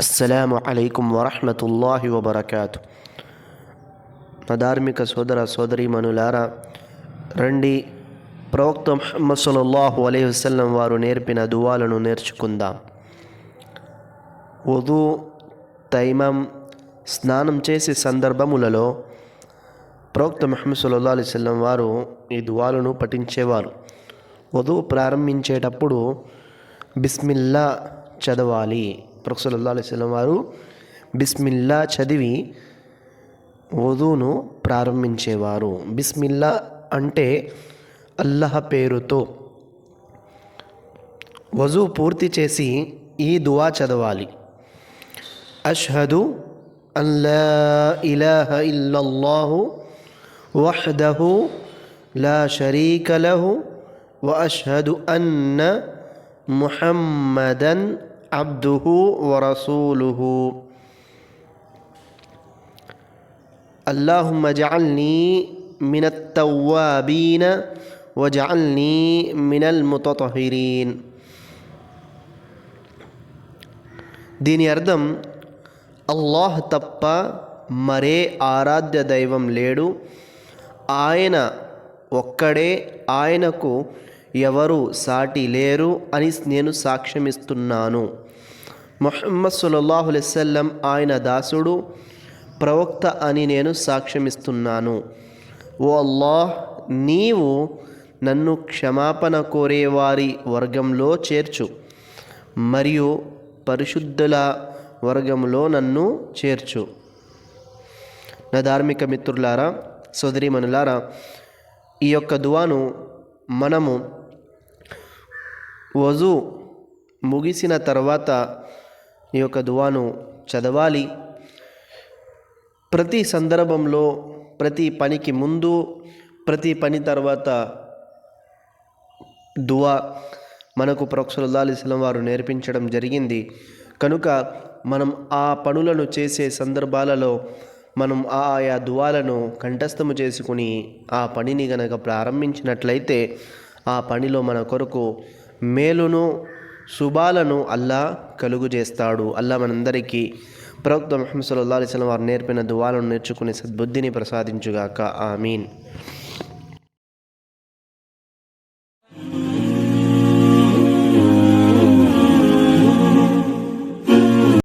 అస్సలం అలైకుం వరహమతుల్లాహి వబర్కాతు. నా ధార్మిక సోదర సోదరీమణులారా రండి. ప్రవక్త ముహమ్మద్ సల్లల్లాహు వసల్లం వారు నేర్పిన దువాలను నేర్చుకుందాం. వధు తైమం స్నానం చేసే సందర్భములలో ప్రవక్త ముహమ్మద్ సల్లల్లాహు అలైహి వసల్లం వారు ఈ దువాలను పఠించేవారు. వధువు ప్రారంభించేటప్పుడు బిస్మిల్లా చదవాలి. ప్రొఫ్ సల్లల్లా అలైస్లం వారు బిస్మిల్లా చదివి వధువును ప్రారంభించేవారు. బిస్మిల్లా అంటే అల్లహ పేరుతో. వజు పూర్తి చేసి ఈ దువా చదవాలి. అష్హదు అల్లా ఇలాహ ఇల్లల్లాహు వహదహు లా షరీకలహు లహు. అన్న ముహమ్మదన్ عبده ورسوله اللهم اجعلني من التوابين واجعلني من المتطهرين దీని అర్థం అల్లాహ్ తప్ప మరే ఆరాధ్య దైవం లేడు ఆయన ఒక్కడే ఆయనకు ఎవరు సాటి లేరు అని నేను సాక్ష్యమిస్తున్నాను. మొహమ్మద్ సుల్లాహులెస్సల్లం ఆయన దాసుడు ప్రవక్త అని నేను సాక్ష్యమిస్తున్నాను. ఓ అల్లాహ్ నీవు నన్ను క్షమాపణ కోరేవారి వర్గంలో చేర్చు మరియు పరిశుద్ధుల వర్గంలో నన్ను చేర్చు. నా ధార్మిక మిత్రులారా సోదరిమనులారా ఈ యొక్క దువాను మనము వజు ముగిసిన తర్వాత ఈ యొక్క దువాను చదవాలి. ప్రతి సందర్భంలో ప్రతి పనికి ముందు ప్రతి పని తర్వాత దువా మనకు ప్రొక్సలుల్లా అలిస్లం వారు నేర్పించడం జరిగింది. కనుక మనం ఆ పనులను చేసే సందర్భాలలో మనం ఆ ఆయా దువాలను కంఠస్థము చేసుకుని ఆ పనిని గనక ప్రారంభించినట్లయితే ఆ పనిలో మన కొరకు మేలును శుభాలను అల్లా కలుగుజేస్తాడు. అల్లా మనందరికీ ప్రవక్త ముహమ్మద్ సల్లా అలిస్లం వారు నేర్పిన దువాలను నేర్చుకునే సద్బుద్ధిని ప్రసాదించుగాక. ఆమీన్.